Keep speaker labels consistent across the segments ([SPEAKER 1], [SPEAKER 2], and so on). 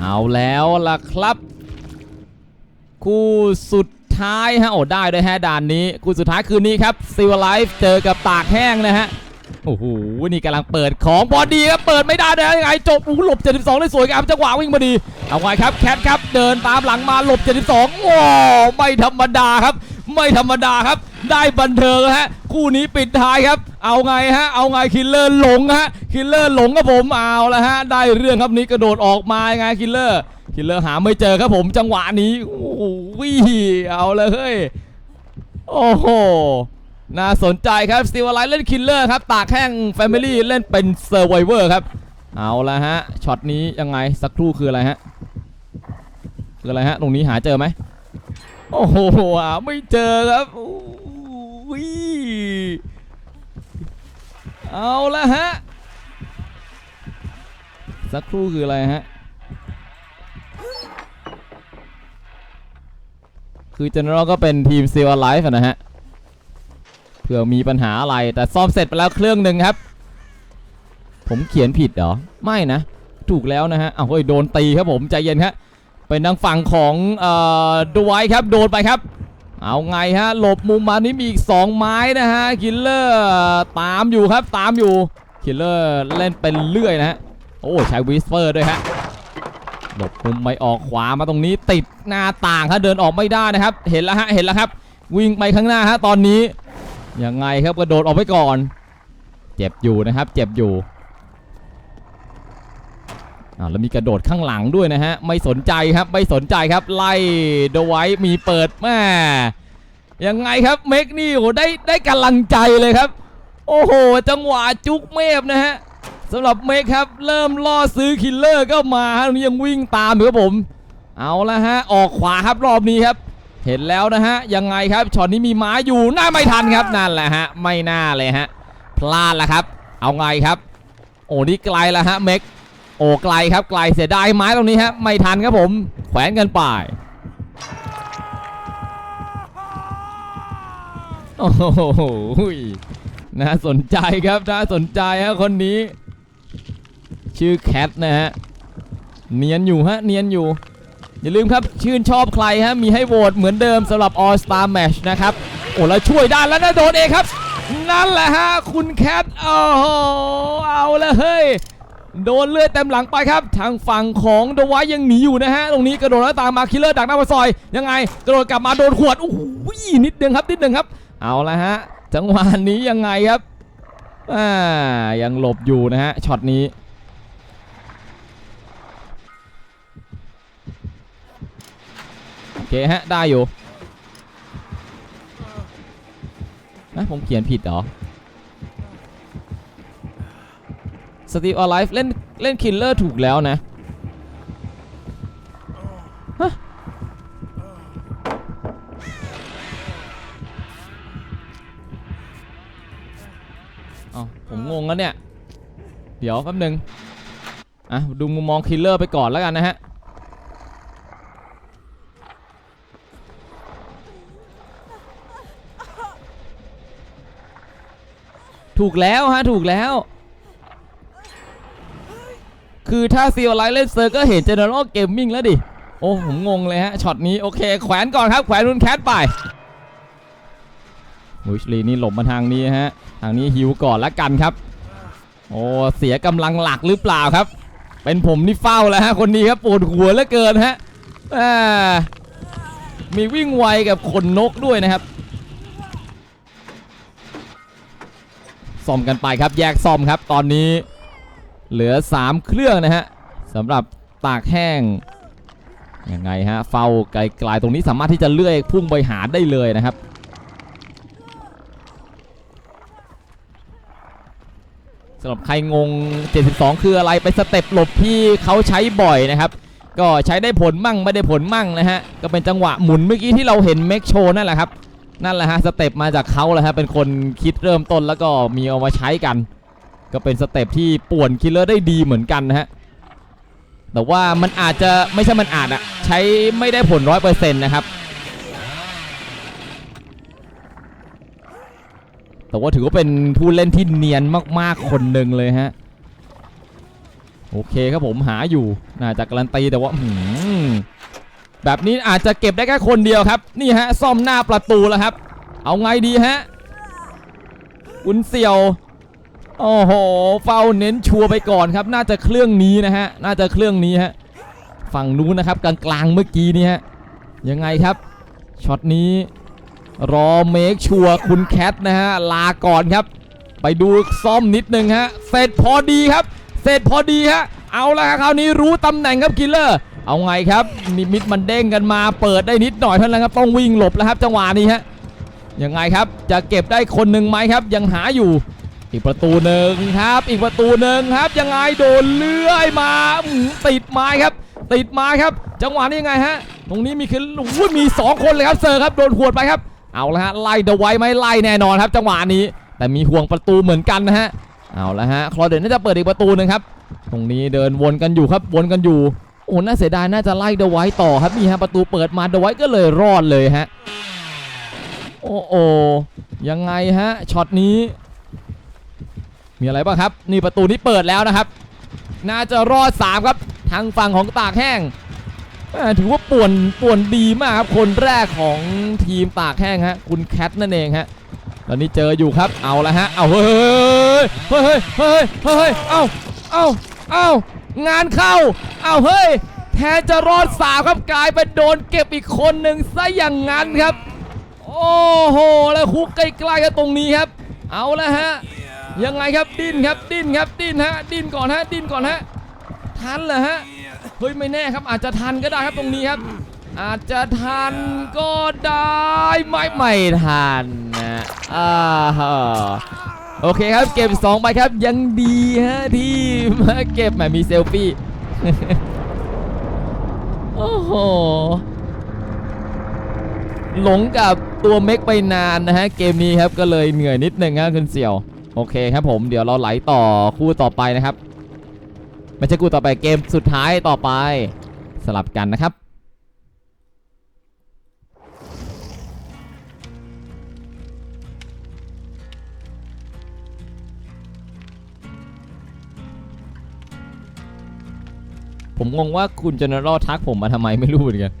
[SPEAKER 1] เอาแล้วล่ะครับ คู่สุดท้ายฮะโอ้ได้ด้วยฮะด่านนี้ คู่สุดท้ายคืนนี้ครับซิวไลฟ์เจอกับตากแห้งนะฮะโอ้โหนี่กำลังเปิดของบอดีครับเปิดไม่ได้ได้ยังไงจบอู้หลบ 72 ได้สวยงามจังหวะวิ่งมาดีเอาไงครับแคทครับเดินตามหลังมาหลบ 72ว้ไม่ธรรมดาครับ ไม่ธรรมดาครับ ได้บันเทิงฮะ คู่นี้ปิดท้ายครับ เอาไงฮะ เอาไงคิลเลอร์หลงฮะ คิลเลอร์หลงครับผม เอาละฮะ ได้เรื่องครับนี้กระโดดออกมาไงคิลเลอร์ คิลเลอร์หาไม่เจอครับผม จังหวะนี้ โอ้โหเอาเลยเฮ้ย โอ้โห น่าสนใจครับสตีวไลท์เล่นคิลเลอร์ครับ ตากแห้งแฟมิลี่เล่นเป็นเซอร์ไวเวอร์ครับ เอาละฮะ ช็อตนี้ยังไง สักครู่คืออะไรฮะ คืออะไรฮะ ตรงนี้หาเจอไหมโอ้โหไม่เจอครับ อุ้ยเอาละฮะ สักครู่คืออะไรฮะ คือ General ก็เป็นทีม s e a l Life นะฮะ เผื่อมีปัญหาอะไร แต่ซ่อมเสร็จไปแล้วเครื่องหนึ่งครับ ผมเขียนผิดเหรอ ไม่นะ ถูกแล้วนะฮะอ้าวเฮ้ยโดนตีครับผม ใจเย็นครับเป็นทางฝั่งของเอ่อดูไว้ครับ โดนไปครับ เอาไงฮะ หลบมุมมานี้มีอีก 2 ไม้นะฮะ คิลเลอร์ตามอยู่ครับตามอยู่ คิลเลอร์เล่นเป็นเรื่อยนะฮะ โอ้ใช้วิสเปอร์ด้วยฮะ หลบมุมไม่ออกขวามาตรงนี้ติดหน้าต่างฮะเดินออกไม่ได้นะครับ เห็นแล้วฮะเห็นแล้วครับ วิ่งไปข้างหน้าฮะตอนนี้ยังไงครับกระโดดออกไปก่อน เจ็บอยู่นะครับ เจ็บอยู่ แล้วมีกระโดดข้างหลังด้วยนะฮะ ไม่สนใจครับ ไม่สนใจครับ ไล่เดไว้มีเปิดแม่ยังไงครับเมกนี่โอ้โหได้ได้กำลังใจเลยครับ โอ้โห จังหวะจุกเมฟนะฮะสำหรับเมกครับ เริ่มล่อซื้อคิลเลอร์ก็มาฮะตรงนี้ยังวิ่งตามอยู่ครับผม เอาละฮะ ออกขวาครับรอบนี้ครับ เห็นแล้วนะฮะ ยังไงครับช็อตนี้มีไม้อยู่น่าไม่ทันครับนั่นแหละฮะ ไม่น่าเลยฮะ พลาดแล้วครับ เอาไงครับ โอ้นี่ไกลแล้วฮะเมก โอ้ไกลครับไกลเสียดายไม้ตรงนี้ฮะไม่ทันครับผมแขวนกันไปโอ้โหน่าสนใจครับน่าสนใจฮะคนนี้ ชื่อแคทนะฮะเนียนอยู่ฮะเนียนอยู่ อย่าลืมครับชื่นชอบใครฮะมีให้โหวตเหมือนเดิมสำหรับ All Star Match นะครับโอ้แล้วช่วยได้แล้วนะโดนเองครับ นั่นแหละฮะคุณแคทโอ้โหเอาลยเฮ้ย โดนเลือดเต็มหลังไปครับ ทางฝั่งของเดวายยังหนีอยู่นะฮะ ตรงนี้กระโดดแล้วตามมาคิลเลอร์ดักหน้าปาซอย ยังไง กระโดดกลับมาโดนขวดโอ้โหนิดนึงครับนิดนึงครับ เอาละฮะ จังหวะนี้ยังไงครับอ่ายังหลบอยู่นะฮะช็อตนี้โอเคฮะได้อยู่นะผมเขียนผิดเหรอ สตี e อ l ไลฟ์เล่นเล่นคิลเลอร์ถูกแล้วนะฮะเอาผมงงแล้วเนี่ย เดี๋ยวแป๊บนึง อะ ดูมุมมองคิลเลอร์ไปก่อนแล้วกันนะฮะถูกแล้วฮะ ถูกแล้ว คือถ้าซีอไลท์เล่นเซอร์ก็เห็น General Gaming แล้วดิ โอ้ผมงงเลยฮะช็อตนี้โอเค แขวนก่อนครับ แขวนรุนแคทไปมุชลีนี่หลบมาทางนี้ฮะ ทางนี้ฮิวก่อนละกันครับ โอ้เสียกำลังหลักหรือเปล่าครับ เป็นผมนี่เฝ้าแล้วฮะคนนี้ครับปวดหัวเหลือเกินฮะมีวิ่งไวกับขนนกด้วยนะครับซ่อมกันไปครับแยกซ่อมครับตอนนี้ เหลือ 3 เครื่องนะฮะสำหรับตากแห้งยังไงฮะเฝ้าไกลๆตรงนี้สามารถที่จะเลื่อยพุ่งไปหาได้เลยนะครับสำหรับใครงง 72 คืออะไรไปสเต็ปหลบที่เขาใช้บ่อยนะครับ ก็ใช้ได้ผลมั่งไม่ได้ผลมั่งนะฮะก็เป็นจังหวะหมุนเมื่อกี้ที่เราเห็นเมคโชนั่นแหละครับนั่นแหละฮะสเต็ปมาจากเขาแหละฮะเป็นคนคิดเริ่มต้นแล้วก็มีเอามาใช้กัน ก็เป็นสเต็ปที่ป่วนคิลเลอร์ได้ดีเหมือนกันนะฮะ แต่ว่ามันอาจจะไม่ใช่มันอาจอะใช้ไม่ได้ผลร้อยเปอร์เซ็นต์นะครับ แต่ว่าถือว่าเป็นผู้เล่นที่เนียนมากๆคนหนึ่งเลยฮะ โอเคครับผมหาอยู่น่าจะการันตีแต่ว่าแบบนี้อาจจะเก็บได้แค่คนเดียวครับ นี่ฮะซ่อมหน้าประตูแล้วครับ เอาไงดีฮะคุณเสี่ยว โอ้โหเฝ้าเน้นชัวไปก่อนครับ น่าจะเครื่องนี้นะฮะ น่าจะเครื่องนี้ฮะ ฝั่งนู้นนะครับกลางๆเมื่อกี้นี้ฮะ ยังไงครับ ช็อตนี้ รอเมคชัวคุณแคทนะฮะ ลาก่อนครับ ไปดูซ่อมนิดนึงฮะ เสร็จพอดีครับ เสร็จพอดีฮะ เอาละครับคราวนี้รู้ตำแหน่งครับคิลเลอร์ เอาไงครับนิมิตมันเด้งกันมา เปิดได้นิดหน่อยเท่านั้นครับ ต้องวิ่งหลบแล้วครับ จังหวะนี้ฮะ ยังไงครับ จะเก็บได้คนหนึ่งไหมครับ ยังหาอยู่ อีกประตูหนึ่งครับ อีกประตูหนึ่งครับ ยังไงโดนเลื่อยมาติดไม้ครับ ติดไม้ครับ จังหวะนี้ยังไงฮะ ตรงนี้มีคือโอ้ยมี 2 คนเลยครับเซอร์ครับโดนหวดไปครับ เอาละฮะไล่เดอะไว้ไหมไล่แน่นอนครับ จังหวะนี้ แต่มีห่วงประตูเหมือนกันนะฮะ เอาละฮะคลอเดนน่าจะเปิดอีกประตูหนึ่งครับ ตรงนี้เดินวนกันอยู่ครับวนกันอยู่โอ้น่าเสียดายน่าจะไล่เดอะไว้ต่อครับนี่ฮะประตูเปิดมาเดอะไว้ก็เลยรอดเลยฮะ โอ้โอยังไงฮะช็อตนี้ มีอะไรบ้างครับนี่ประตูที่เปิดแล้วนะครับ น่าจะรอด3ครับทางฝั่งของตากแห้งถือว่าป่วนป่วนดีมากครับคนแรกของทีมตากแห้งฮะคุณแคทนั่นเองฮะตอนนี้เจออยู่ครับเอาละฮะเอาเฮ้ยเฮ้ยเฮ้ยเฮ้ยเอาเอาเอางานเข้าเอาเฮ้ยแทนจะรอดสามครับกลายเป็นโดนเก็บอีกคนหนึ่งซะอย่างนั้นครับ โอ้โหแล้วคุกใกล้ๆกันตรงนี้ครับ เอาละฮะ ยังไงครับดิ้นครับดิ้นครับดิ้นฮะดิ้นก่อนฮะดิ้นก่อนฮะทันเหรอฮะเฮ้ยไม่แน่ครับอาจจะทันก็ได้ครับตรงนี้ครับ อาจจะทันก็ได้ไม่ไม่ทันนะอ่าโอเคครับเก็บ2ไปครับยังดีฮะที่มาเก็บแหมมีเซลฟี่โอ้โหหลงกับตัวเม็กไปนานนะฮะเกมนี้ครับก็เลยเหนื่อยนิดนึงครับคุณเสี่ยว โอเคครับผมเดี๋ยวเราไหลต่อคู่ต่อไปนะครับ ไม่ใช่คู่ต่อไปเกมสุดท้ายต่อไปสลับกันนะครับ ผมงงว่าคุณเจเนอเรลทักผมมาทำไมไม่รู้เหมือนกัน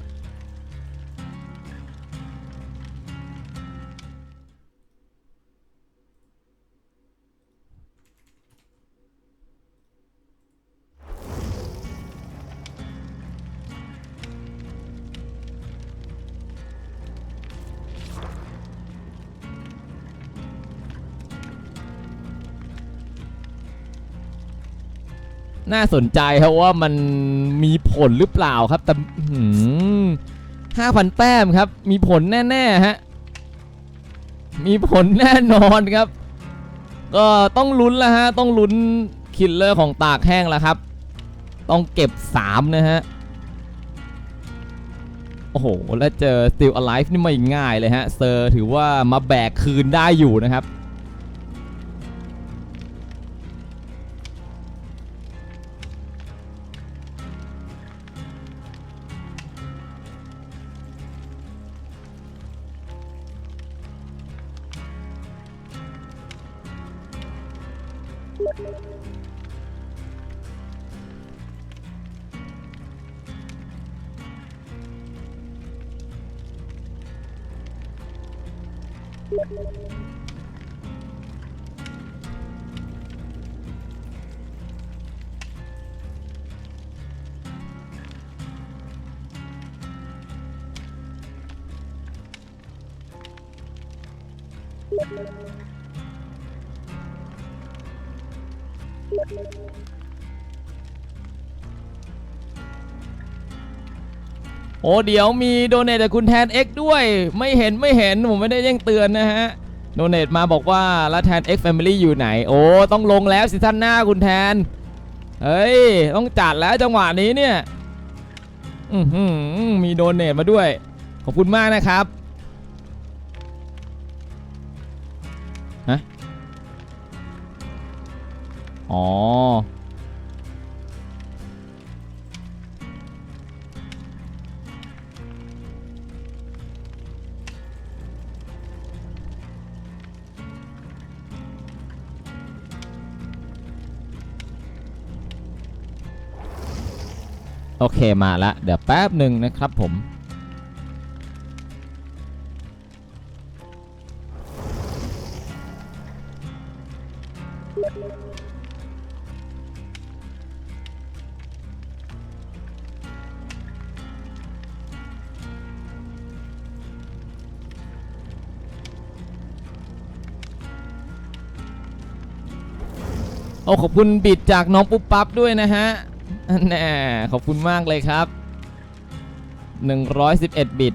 [SPEAKER 1] น่าสนใจครับว่ามันมีผลหรือเปล่าครับแต่ห้าพันแต้มครับ มีผลแน่ๆฮะมีผลแน่นอนครับ ก็ต้องลุ้นแล้วฮะ ต้องลุ้นคิลเลอร์ของตากแห้งแล้วครับ ต้องเก็บ 3 นะฮะ โอ้โห แล้วเจอ Still Alive นี่ไม่ง่ายเลยฮะ เซอร์ถือว่ามาแบกคืนได้อยู่นะครับ Thank you. โอ้เดี๋ยวมีโดเนทจากคุณแทน X ด้วย ไม่เห็นไม่เห็น ผมไม่ได้แจ้งเตือนนะฮะ โดเนทมาบอกว่าแล้วแทน X Family อยู่ไหน โอ้ต้องลงแล้วซีซั่นหน้าคุณแทน เฮ้ย ต้องจัดแล้วจังหวะนี้เนี่ย อือหือมีโดเนทมาด้วย ขอบคุณมากนะครับ อ๋อ โอเคมาละ เดี๋ยวแป๊บหนึ่งนะครับผม อ้ขอบคุณบิดจากน้องปุ๊บปั๊บด้วยนะฮะแน่ขอบคุณมากเลยครับ 111 บิต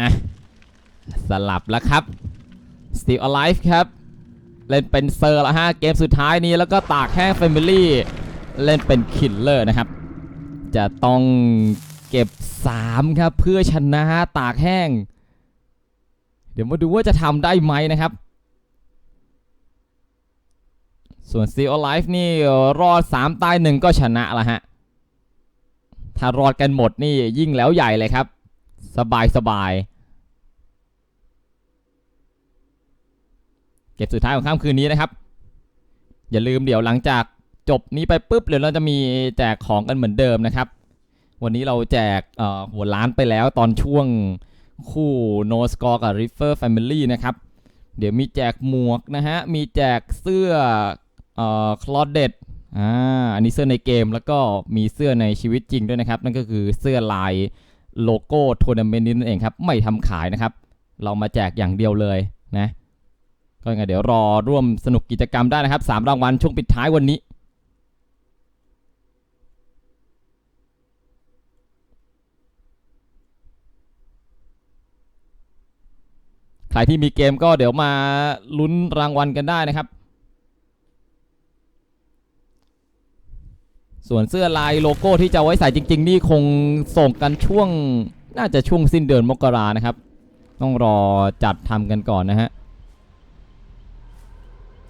[SPEAKER 1] อะสลับแล้วครับ Still Alive ครับ เล่นเป็นเซอร์ละฮะ เกมสุดท้ายนี้แล้วก็ตากแห้ง Family เล่นเป็นคิลเลอร์นะครับ จะต้องเก็บ 3 ครับ เพื่อชนะตากแห้ง เดี๋ยวมาดูว่าจะทำได้ไหมนะครับ ส่วน Still Alive นี่รอด 3 ตาย 1 ก็ชนะละฮะ ถ้ารอดกันหมดนี่ยิ่งแล้วใหญ่เลยครับ สบายสบายเก็บสุดท้ายของค่ำคืนนี้นะครับ อย่าลืมเดี๋ยวหลังจากจบนี้ไปปุ๊บเดี๋ยวเราจะมีแจกของกันเหมือนเดิมนะครับ วันนี้เราแจกหัวล้านไปแล้วตอนช่วงคู่ No Score กับ River Family นะครับ เดี๋ยวมีแจกหมวกนะฮะ มีแจกเสื้ออคลอดเด็ดอ่าอันนี้เสื้อในเกมแล้วก็มีเสื้อในชีวิตจริงด้วยนะครับ นั่นก็คือเสื้อลาย โลโก้ทัวร์นาเมนต์นี้นั่นเองครับ ไม่ทำขายนะครับ เรามาแจกอย่างเดียวเลยนะ ก็ยังไงเดี๋ยวรอร่วมสนุกกิจกรรมได้นะครับสามรางวัลช่วงปิดท้ายวันนี้ใครที่มีเกมก็เดี๋ยวมาลุ้นรางวัลกันได้นะครับ ส่วนเสื้อลายโลโก้ที่จะไว้ใส่จริง ๆ นี่คงส่งกันช่วงน่าจะช่วงสิ้นเดือนมกรานะครับ ต้องรอจัดทำกันก่อนนะฮะ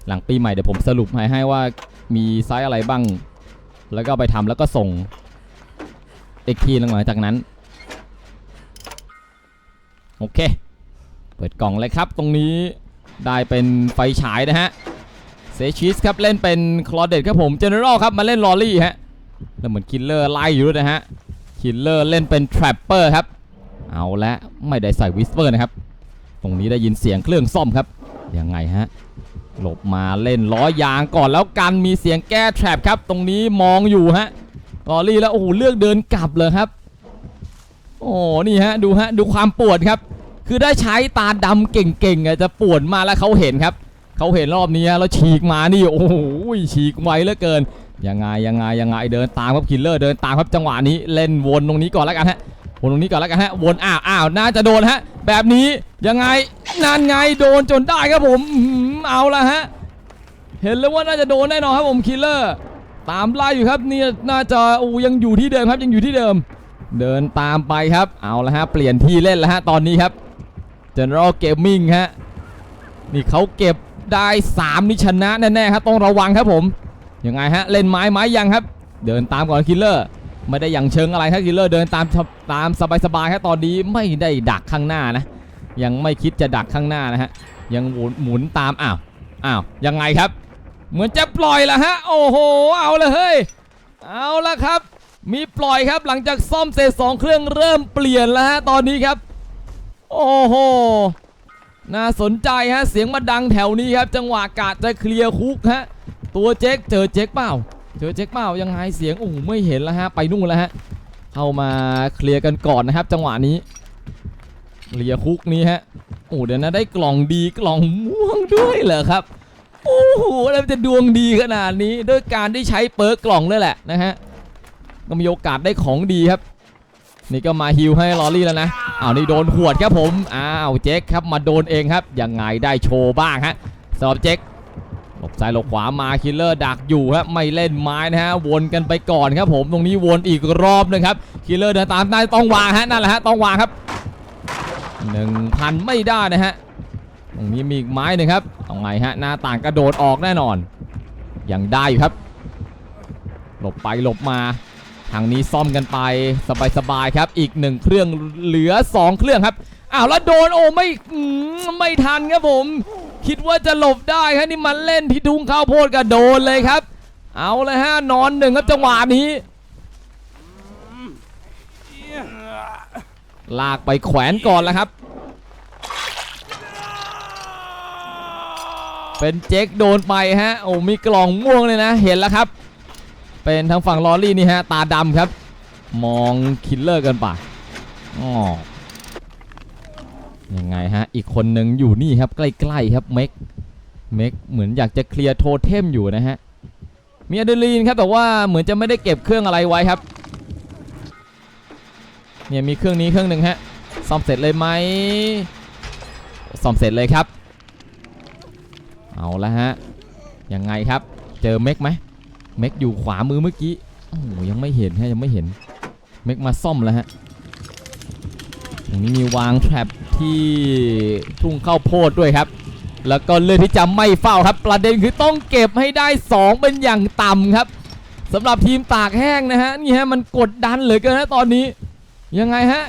[SPEAKER 1] หลังปีใหม่เดี๋ยวผมสรุปให้ให้ว่ามีไซส์อะไรบ้าง แล้วก็ไปทำแล้วก็ส่งอีกทีหลังจากนั้น โอเค เปิดกล่องเลยครับตรงนี้ได้เป็นไฟฉายนะฮะ ซชิสครับเล่นเป็นคลอเดตครับผมเจเนอเรลครับมาเล่นลอรี่ฮะแล้วเหมือนคิลเลอร์ไล่อยู่ด้วยนะฮะคิลเลอร์เล่นเป็นทรัปเปอร์ครับเอาละไม่ได้ใส่วิสเปอร์นะครับ ตรงนี้ได้ยินเสียงเครื่องซ่อมครับยังไงฮะหลบมาเล่นล้อยางก่อนแล้วกันมีเสียงแก้แทรปครับ ตรงนี้มองอยู่ฮะลอรี่แล้วโอ้โหเลือกเดินกลับเลยครับ โอ้นี่ฮะดูฮะดูความปวดครับ คือได้ใช้ตาดำเก่งๆอะจะปวดมาแล้วเขาเห็นครับ เขาเห็นรอบนี้แล้วฉีกมานี่โอ้โหฉีกไวเหลือเกินยังไงยังไงยังไงเดินตามครับคิลเลอร์เดินตามครับจังหวะนี้เล่นวนตรงนี้ก่อนแล้วกันฮะวนตรงนี้ก่อนแล้วกันฮะวนอ้าวอ้าวน่าจะโดนฮะ แบบนี้ยังไงนั่นไงโดนจนได้ครับผมอื้อหือเอาละฮะเห็นแล้วว่าน่าจะโดนแน่นอนครับผมคิลเลอร์ตามไล่อยู่ครับเนี่ยน่าจะอูยังอยู่ที่เดิมครับยังอยู่ที่เดิม เดินตามไปครับเอาละฮะเปลี่ยนที่เล่นแล้วฮะตอนนี้ครับ General Gaming ฮะนี่เขาเก็บ ได้3นี่ชนะแน่ๆครับต้องระวังครับผมยังไงฮะเล่นไม้ไม้ยังครับ เดินตามก่อนคิลเลอร์ไม่ได้อย่างเชิงอะไรครับคิลเลอร์เดินตามตามสบายๆครับตอนนี้ไม่ได้ดักข้างหน้านะยังไม่คิดจะดักข้างหน้านะฮะยังหมุนหมุนตามอ้าวอ้าวยังไงครับ เหมือนจะปล่อยละฮะโอ้โหเอาเลยเฮ้ยเอาละครับ มีปล่อยครับหลังจากซ่อมเสร็จสองเครื่องเริ่มเปลี่ยนแล้วฮะตอนนี้ครับ โอ้โห น่าสนใจฮะเสียงมาดังแถวนี้ครับ จังหวะกาดจะเคลียร์คุกฮะตัวเจ๊กเจอเจ๊กเปล่าเจอเจ๊กเปล่ายังไงเสียงโอ้โหไม่เห็นแล้วฮะไปนู่นแล้วฮะเข้ามาเคลียร์กันก่อนนะครับ จังหวะนี้เคลียร์คุกนี้ฮะโอ้เดี๋ยวนะได้กล่องดีกล่องม่วงด้วยเหรอครับโอ้โหแล้วจะดวงดีขนาดนี้ด้วยการได้ใช้เปิร์กกล่องด้วยแหละนะฮะก็มีโอกาสได้ของดีครับ นี่ก็มาฮิวให้ลอรี่แล้วนะ อ้าวนี่โดนหวดครับผม อ้าวเจ๊กครับมาโดนเองครับ ยังไงได้โชว์บ้างฮะสำหรับเจ๊กหลบซ้ายหลบขวามาคิลเลอร์ดักอยู่ครับไม่เล่นไม้นะฮะวนกันไปก่อนครับผมตรงนี้วนอีกรอบหนึงครับคิลเลอร์เดินตามได้ต้องวางฮะนั่นแหละฮะต้องวางครับหนึ่งพันไม่ได้นะฮะตรงนี้มีอีกไม้หนึ่งครับเอาไงฮะหน้าต่างกระโดดออกแน่นอนยังได้อยู่ครับ หลบไปหลบมา ทางนี้ซ่อมกันไปสบายๆครับ อีกหนึ่งเครื่องเหลือ 2 เครื่องครับอ้าวแล้วโดนโอ้ไม่ไม่ทันครับผม คิดว่าจะหลบได้ครับนี่มันเล่นที่ทุ่งข้าวโพดกระโดนเลยครับ เอาเลยฮะนอนหนึ่งครับจังหวะนี้ ลากไปแขวนก่อนแล้วครับ เป็นเจ๊กโดนไปฮะโอ้มีกล่องม่วงเลยนะ เห็นแล้วครับ เป็นทางฝั่งลอรี่นี่ฮะ ตาดำครับ มองคิลเลอร์กันไปอ๋อยังไงฮะ อีกคนหนึ่งอยู่นี่ครับ ใกล้ๆครับเมกเมกเหมือนอยากจะเคลียร์โทเทมอยู่นะฮะ มีอะดรีนาลีนครับ แต่ว่าเหมือนจะไม่ได้เก็บเครื่องอะไรไว้ครับ เนี่ยมีเครื่องนี้เครื่องหนึ่งฮะ ซ่อมเสร็จเลยไหมซ่อมเสร็จเลยครับ เอาละฮะ ยังไงครับ เจอเมกไหม เม็กอยู่ขวามือเมื่อกี้โอ้ยังไม่เห็นฮะยังไม่เห็นเม็กมาซ่อมแล้วฮะตรงนี้มีวางแทรปที่ทุ่งข้าวโพดด้วยครับ แล้วก็เลือกที่จะไม่เฝ้าครับ ประเด็นคือต้องเก็บให้ได้ 2 เป็นอย่างต่ำครับสำหรับทีมตากแห้งนะฮะนี่ฮะมันกดดันเหลือเกินนะตอนนี้ ยังไงฮะ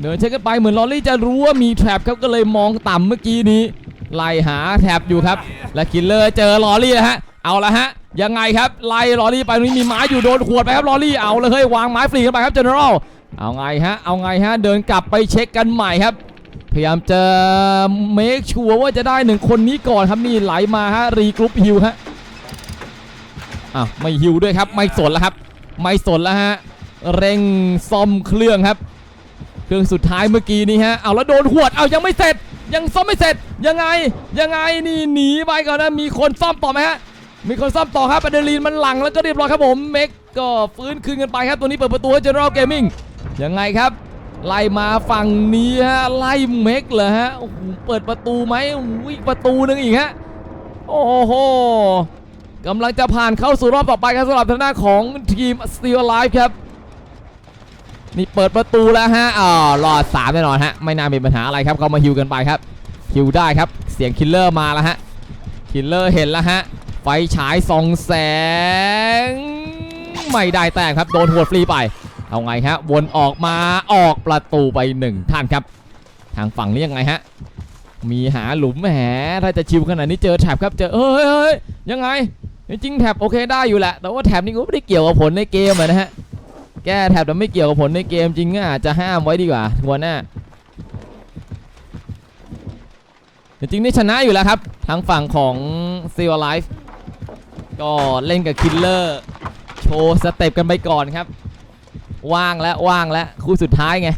[SPEAKER 1] เดินเช็คกันไปเหมือนลอรี่จะรู้ว่ามีแทรปครับก็เลยมองต่ำเมื่อกี้นี้ไล่หาแทรปอยู่ครับ และคิลเลอร์เจอลอรี่แล้วฮะ เอาละฮะ ยังไงครับ ไล่ลอรี่ไปนี้มีไม้อยู่โดนขวดไปครับลอรี่เอาเลยเฮ้ยวางไม้ฟรีกันไปครับเจเนอรัลเอาไงฮะ เอาไงฮะ เดินกลับไปเช็คกันใหม่ครับ พยายามจะเมคชัวร์ว่าจะได้หนึ่งคนนี้ก่อนครับนี่ไหลมาฮะ รีกรุ๊ปฮิวฮะอ้าวไม่ฮิวด้วยครับ ไม่สนแล้วครับ ไม่สนแล้วฮะ เร่งซ่อมเครื่องครับ เครื่องสุดท้ายเมื่อกี้นี้ฮะ เอาแล้วโดนหวด เอายังไม่เสร็จ ยังซ่อมไม่เสร็จ ยังไง ยังไงนี่หนีไปก่อนนะ มีคนซ่อมต่อไหมฮะ มีคนซ่อมต่อครับอะดรีนาลีนมันหลังแล้วก็เรียบร้อยครับผมเมกก็ฟื้นคืนกันไปครับตัวนี้เปิดประตูให้ General Gaming ยังไงครับ ไล่มาฝั่งนี้ฮะไล่เมกเหรอฮะโอ้โหเปิดประตูไหมโอ้โหอีกประตูหนึ่งอีกฮะโอ้โหกำลังจะผ่านเข้าสู่รอบต่อไปครับสำหรับทางด้านของทีม Steel Alive ครับนี่เปิดประตูแล้วฮะอ๋อรอดสามแน่นอนฮะไม่น่ามีปัญหาอะไรครับเขามาฮิวกันไปครับฮิวได้ครับเสียงคิลเลอร์มาแล้วฮะคิลเลอร์เห็นแล้วฮะ ไฟฉายส่องแสง ไม่ได้แต่ครับ โดนหัวฟรีไป เอาไงฮะ วนออกมาออกประตูไปหนึ่งท่านครับ ทางฝั่งนี้ยังไงฮะ มีหาหลุมแหมถ้าจะชิวขนาดนี้เจอแท็บครับเจอเอ้ยเอ้ยยังไง จริงแท็บโอเคได้อยู่แหละ แต่ว่าแท็บนี่ก็ไม่ได้เกี่ยวกับผลในเกมนะฮะ แก้แท็บแต่ไม่เกี่ยวกับผลในเกมจริงก็อาจจะห้ามไว้ดีกว่าทัวร์หน้าจริงๆนี่ชนะอยู่แล้วครับ ทางฝั่งของ s e a l Life ก็เล่นกับคิลเลอร์โชว์สเต็ปกันไปก่อนครับ ว่างแล้วว่างแล้วคู่สุดท้ายไง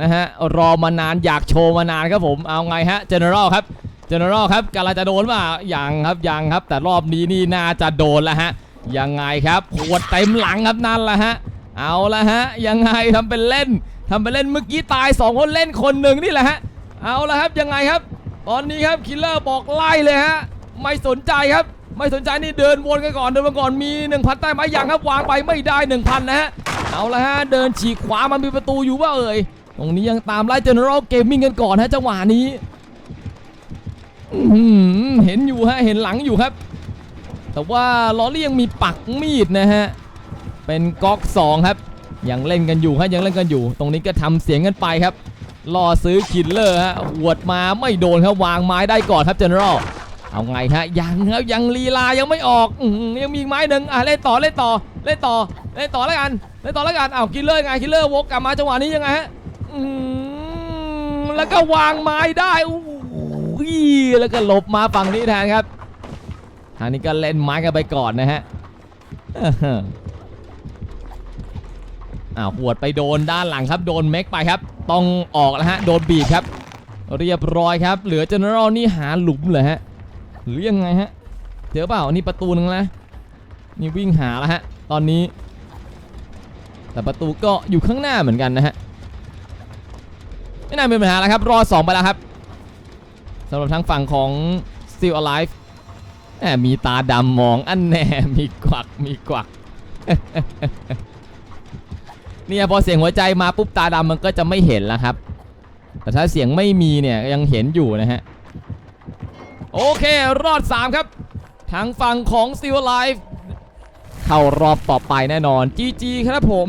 [SPEAKER 1] นะฮะรอมานานอยากโชว์มานานครับผมเอาไงฮะ General ครับ General ครับกำลังจะโดนป่ะยังครับยังครับ แต่รอบนี้นี่น่าจะโดนแล้วฮะยังไงครับหัวดเต็มหลังครับนั่นแหละฮะเอาละฮะยังไงทำเป็นเล่นทำเป็นเล่นเมื่อกี้ตาย2คนเล่นคนหนึ่งนี่แหละฮะเอาละครับยังไงครับ ตอนนี้ครับคิลเลอร์บอกไล่เลยฮะไม่สนใจครับ ไม่สนใจนี่เดินวนกันก่อนเดินมาก่อนมี 1,000 ใต้ไม้ยังครับวางไปไม่ได้ 1,000 นะฮะเอาละฮะเดินฉีกขวามันมีประตูอยู่ว่าเอ่ยตรงนี้ยังตามไล่ General Gaming กันก่อนฮะจังหวะนี้เห็นอยู่ฮะเห็นหลังอยู่ครับ แต่ว่าลอรี่ยังมีปักมีดนะฮะเป็นก๊อก2ครับยังเล่นกันอยู่ครับยังเล่นกันอยู่ ตรงนี้ก็ทำเสียงกันไปครับล่อซื้อคิลเลอร์ฮะหวดมาไม่โดนครับวางไม้ได้ก่อนครับเจเนอรัล เอาไงฮะยังครับยังลีลายังไม่ออกอยังมีอีกไม้หนึ่งอะเล่นต่อเล่นต่อเล่นต่อเล่นต่อแล้วกันในต่อนละกันอ้าวคิลเลอร์ไงคิลเลอร์วกกลับมาจังหวะนี้ยังไงฮะแล้วก็วางไม้ได้อู้ยแล้วก็หลบมาฝั่งนี้แทนครับทางนี้ก็เล่นไม้กันไปก่อนนะฮะอ้าวหวดไปโดนด้านหลังครับโดนเม็กไปครับ ต้องออกแล้วฮะโดนบีบครับ เรียบร้อยครับ เหลือเจเนอรัลนี่หาหลุมเลยฮะ หรือยังไงฮะเจอเปล่านี่ประตูหนึงนะนี่วิ่งหาแล้วฮะตอนนี้ แต่ประตูก็อยู่ข้างหน้าเหมือนกันนะฮะไม่น่ามีปัญหาแล้วครับรอดสองไปแล้วครับสำหรับทางฝั่งของ Still Alive แหมมีตาดำมองอันแน่มีกวักมีกวักเนี่ยพอเสียงหัวใจมาปุ๊บตาดำมันก็จะไม่เห็นแล้วครับ แต่ถ้าเสียงไม่มีเนี่ยยังเห็นอยู่นะฮะ โอเครอด 3 ครับ ทางฝั่งของซีวอลีฟเข้ารอบต่อไปแน่นอน GG ครับผม